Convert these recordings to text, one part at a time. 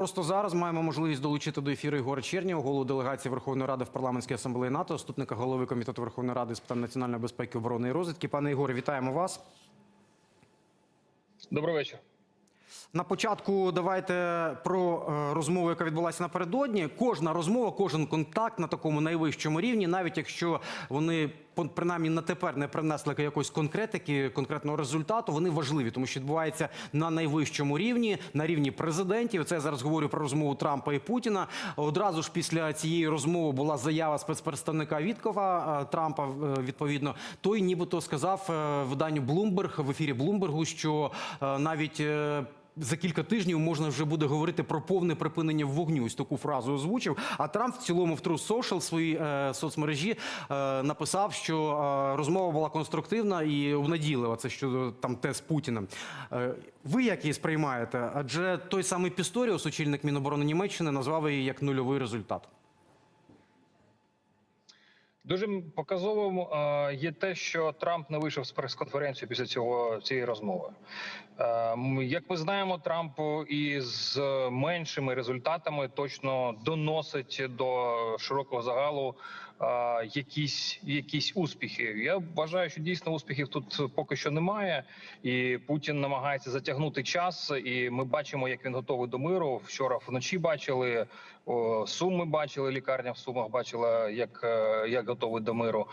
Просто зараз маємо можливість долучити до ефіру Ігоря Чернєва, голову делегації Верховної Ради в парламентській асамблеї НАТО, заступника голови комітету Верховної Ради з питань національної безпеки, оборони і розвідки. Пане Ігоре, вітаємо вас. Добрий вечір. На початку давайте про е, розмову, яка відбулася напередодні. Кожна розмова, кожен контакт на такому найвищому рівні, навіть якщо вони принаймні на тепер не принесли якоїсь конкретики, конкретного результату, вони важливі, тому що відбувається на найвищому рівні, на рівні президентів. Це я зараз говорю про розмову Трампа і Путіна. Одразу ж після цієї розмови була заява спецпредставника Віткова е, Трампа. е, Відповідно, той нібито сказав е, виданню Bloomberg в ефірі Bloomberg, що навіть за кілька тижнів можна вже буде говорити про повне припинення вогню. Ось таку фразу озвучив. А Трамп в цілому в True Social своїй е, соцмережі е, написав, що е, розмова була конструктивна і обнадійлива. Це щодо там те з Путіним. Е, ви як її сприймаєте? Адже той самий Пісторіус, очільник Міноборони Німеччини, назвав її як нульовий результат. Дуже показовим є те, що Трамп не вийшов з прес-конференції після цього цієї розмови. Е, як ми знаємо, Трамп із меншими результатами точно доносить до широкого загалу якісь, якісь успіхи. Я вважаю, що дійсно успіхів тут поки що немає, і Путін намагається затягнути час. І ми бачимо, як він готовий до миру. Вчора вночі бачили Суми бачили, лікарня в Сумах бачила, як, е, як готовий до миру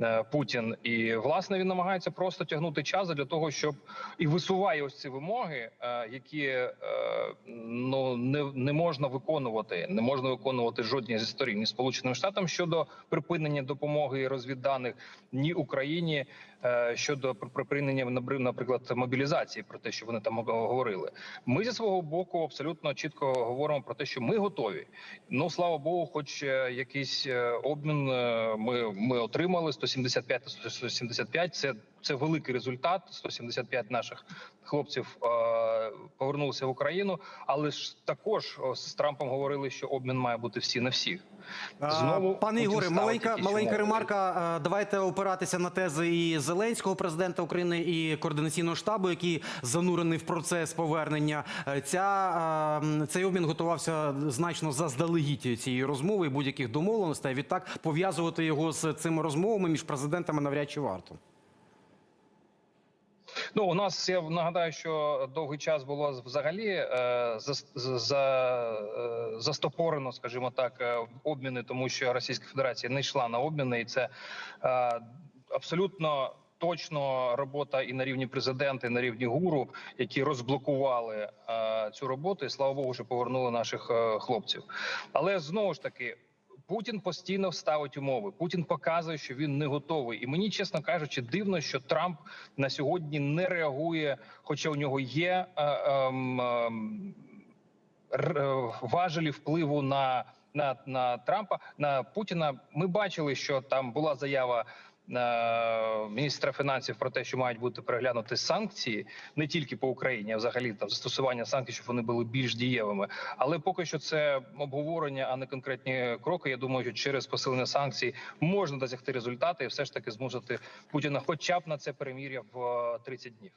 е, Путін. І власне він намагається просто тягнути час для того, щоб і висуває ось ці вимоги, е, які ну не, не можна виконувати, не можна виконувати жодній зі сторін ні Сполученим Штатам щодо припинення допомоги і розвідданих, ні Україні е, щодо при- припинення наприклад мобілізації, про те, що вони там говорили. Ми зі свого боку абсолютно чітко говоримо про те, що ми готові. Ну слава Богу, хоч е, якийсь е, обмін ми, ми отримали 175 на 175. Це це великий результат. 175 наших хлопців повернулися в Україну, але ж також о, з Трампом говорили, що обмін має бути всі на всіх. Знову, пане Ігоре, маленька маленька ремарка. Давайте опиратися на тези і Зеленського, президента України, і координаційного штабу, який занурений в процес повернення. Е, Ця цей обмін готувався значно заздалегідь цієї розмови і будь-яких домовленостей. Відтак пов'язувати його з цими розмовами між президентами навряд чи варто. Ну у нас я нагадаю, що довгий час було взагалі е, за, за, е, застопорено, скажімо так, е, обміни, тому що Російська Федерація не йшла на обміни, і це е, абсолютно. Точно робота і на рівні президента, і на рівні гуру, які розблокували е, цю роботу, і слава Богу, що повернули наших е, хлопців. Але знову ж таки, Путін постійно ставить умови. Путін показує, що він не готовий. І мені, чесно кажучи, дивно, що Трамп на сьогодні не реагує, хоча у нього є е, ем, е, важелі впливу на, на, на Трампа на Путіна. Ми бачили, що там була заява. Е, Міністра фінансів про те, що мають бути переглянути санкції не тільки по Україні, а взагалі там застосування санкцій, щоб вони були більш дієвими. Але поки що це обговорення, а не конкретні кроки. Я думаю, що через посилення санкцій можна досягти результати і все ж таки змусити Путіна, хоча б на це перемір'я в е, 30 днів.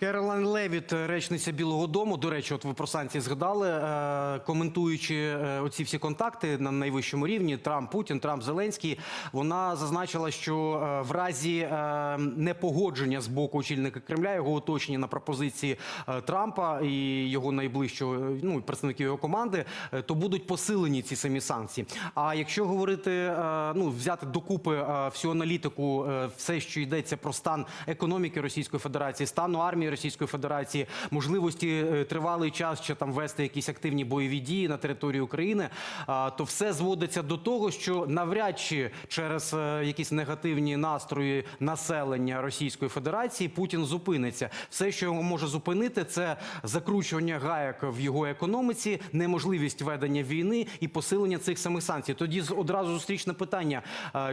Керолайн Левіт, речниця Білого Дому. До речі, от ви про санкції згадали, е, коментуючи е, оці всі контакти на найвищому рівні Трамп, Путін, Трамп, Зеленський. Вона зазначила, що е, в разі е, непогодження з боку очільника Кремля його оточення на пропозиції е, Трампа і його найближчого е, ну представників його команди, е, то будуть посилені ці самі санкції. А якщо говорити, е, ну взяти докупи е, всю аналітику, е, все, що йдеться про стан економіки Російської Федерації, стану армії Російської Федерації, можливості е, тривалий час ще там вести якісь активні бойові дії на території України, то все зводиться до того, що навряд чи через е, якісь негативні настрої населення Російської Федерації Путін зупиниться. Все, що його може зупинити, це закручування гаек в його економіці, неможливість ведення війни і посилення цих самих санкцій. Тоді одразу зустрічне питання: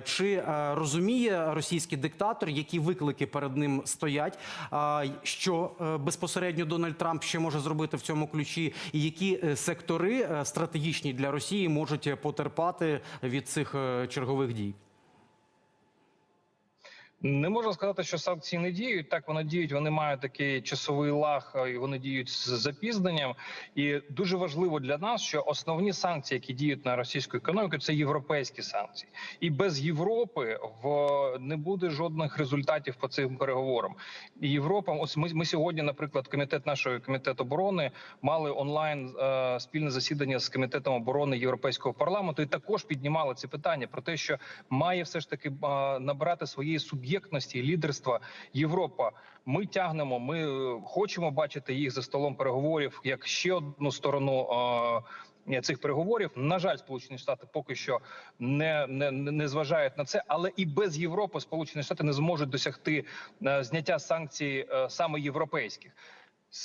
чи е, розуміє російський диктатор, які виклики перед ним стоять? Що е, безпосередньо Дональд Трамп ще може зробити в цьому ключі, і які е, сектори е, стратегічні для Росії можуть потерпати від цих чергових дій? Не можна сказати, що санкції не діють. Так вони діють. Вони мають такий часовий лаг, і вони діють з запізненням. І дуже важливо для нас, що основні санкції, які діють на російську економіку, це європейські санкції. І без Європи в не буде жодних результатів по цим переговорам. І Європа, ось ми, ми сьогодні, наприклад, комітет нашої комітет оборони мали онлайн е, спільне засідання з комітетом оборони Європейського парламенту, і також піднімали ці питання про те, що має все ж таки е, набирати своєї суб'єктності і лідерства Європа. Ми тягнемо, ми е, хочемо бачити їх за столом переговорів як ще одну сторону. е, Цих переговорів на жаль, Сполучені Штати поки що не, не, не зважають на це, але і без Європи Сполучені Штати не зможуть досягти е, зняття санкцій саме європейських.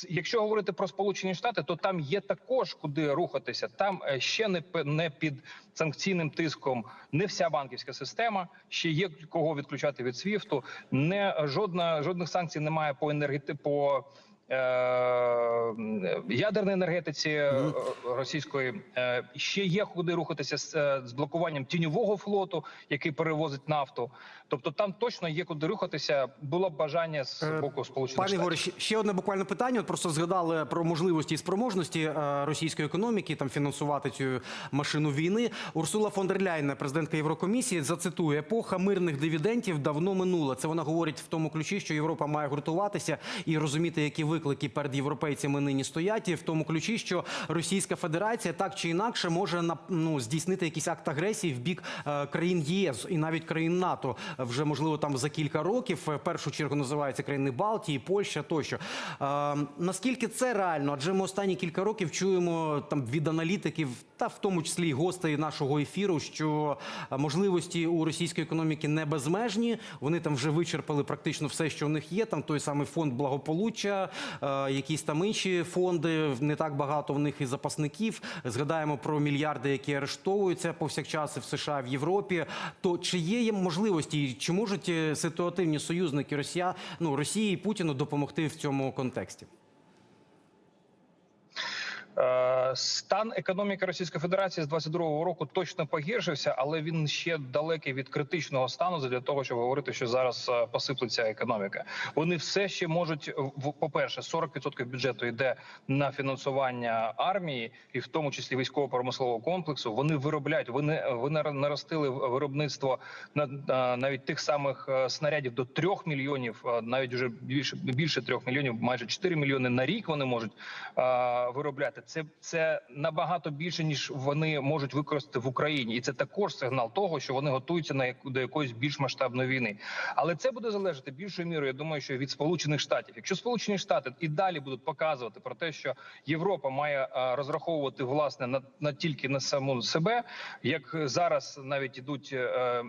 Якщо говорити про Сполучені Штати, то там є також куди рухатися. Там е, ще не не під санкційним тиском не вся банківська система. Ще є кого відключати від СВІФТу. Не жодна жодних санкцій немає по енергети по. Е, Ядерній енергетиці е, російської Е, ще є куди рухатися з, блокуванням тіньового флоту, який перевозить нафту. Тобто там точно є куди рухатися. Було б бажання з боку сполучених Пане Штатів. Ще- одне буквально питання. От просто згадали про можливості і спроможності російської економіки там фінансувати цю машину війни. Урсула фон дер Ляйн, президентка Єврокомісії, зацитує епоха мирних дивідендів давно минула. Це вона говорить в тому ключі, що Європа має гуртуватися і розуміти, які виклики перед європейцями нині стоять. І в тому ключі, що Російська Федерація так чи інакше може ну, здійснити якийсь акт агресії в бік е, країн ЄС і навіть країн НАТО вже можливо там за кілька років. В першу чергу називаються країни Балтії, Польща тощо. Е, наскільки це реально? Адже ми останні кілька років чуємо там від аналітиків, та в тому числі й гостей нашого ефіру, що е, можливості у російської економіки не безмежні. Вони там вже вичерпали практично все, що в них є. Там той самий фонд благополуччя, е, якісь там інші фонди. Не так багато в них і запасників. Згадаємо про мільярди, які арештовуються повсякчас в США, в Європі. То чи є можливості, чи можуть е, ситуативні союзники Росія, ну Росії і Путіну допомогти в цьому контексті? Е, Стан економіки Російської Федерації з 22-го року точно погіршився, але він ще далекий від критичного стану для того, щоб говорити, що зараз е, посиплеться економіка. Вони все ще можуть в- по-перше, 40% бюджету йде на фінансування армії, і в тому числі військово-промислового комплексу. Вони виробляють. Вони вони наростили виробництво на е, навіть тих самих е, снарядів до 3 мільйонів, е, навіть вже більше більше 3 мільйонів, майже 4 мільйони на рік. Вони можуть е, виробляти. Це це набагато більше ніж вони можуть використати в Україні, і це також сигнал того, що вони готуються на яку- до якоїсь більш масштабної війни. Але це буде залежати більшою мірою. Я думаю, що від Сполучених Штатів. Якщо Сполучені Штати і далі будуть показувати про те, що Європа має розраховувати власне на, на тільки на саму себе, як зараз навіть ідуть е, е,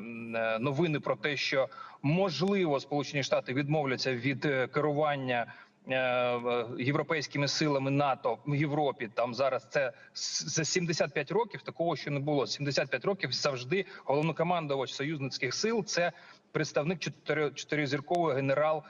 новини про те, що можливо Сполучені Штати відмовляться від е, керування. Е, Європейськими силами НАТО в Європі там зараз це за 75 років такого ще не було. 75 років завжди головнокомандувач союзницьких сил це представник чотири- чотиризірковий генерал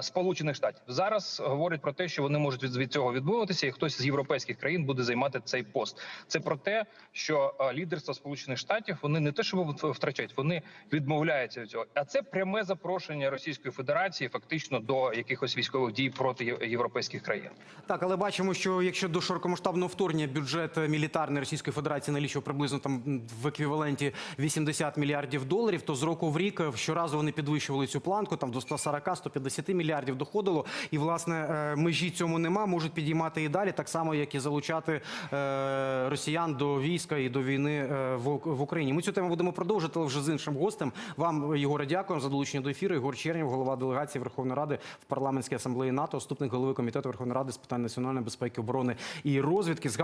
Сполучених Штатів. Зараз говорять про те, що вони можуть від, цього відмовитися, і хтось з європейських країн буде займати цей пост. Це про те, що е, лідерство Сполучених Штатів вони не те, що втрачають, вони відмовляються від цього. А це пряме запрошення Російської Федерації фактично до якихось військових дій проти європейських країн. Так, але бачимо, що якщо до широкомасштабного вторгнення бюджет е, мілітарний Російської Федерації налічував приблизно там в еквіваленті 80 мільярдів доларів, то з року в рік е, щоразу вони підвищували цю планку, там до 140-150 мільярдів доходило. І власне е, межі цьому нема, можуть підіймати і далі, так само як і залучати е, росіян до війська і до війни е, в, Україні. Ми цю тему будемо продовжувати але вже з іншим гостем. Вам, Єгоре, дякуємо за долучення до ефіру. Єгор Чернів, голова делегації Верховної Ради в парламентській асамблеї НАТО, заступник голови комітету Верховної Ради з питань національної безпеки, оборони і розвідки.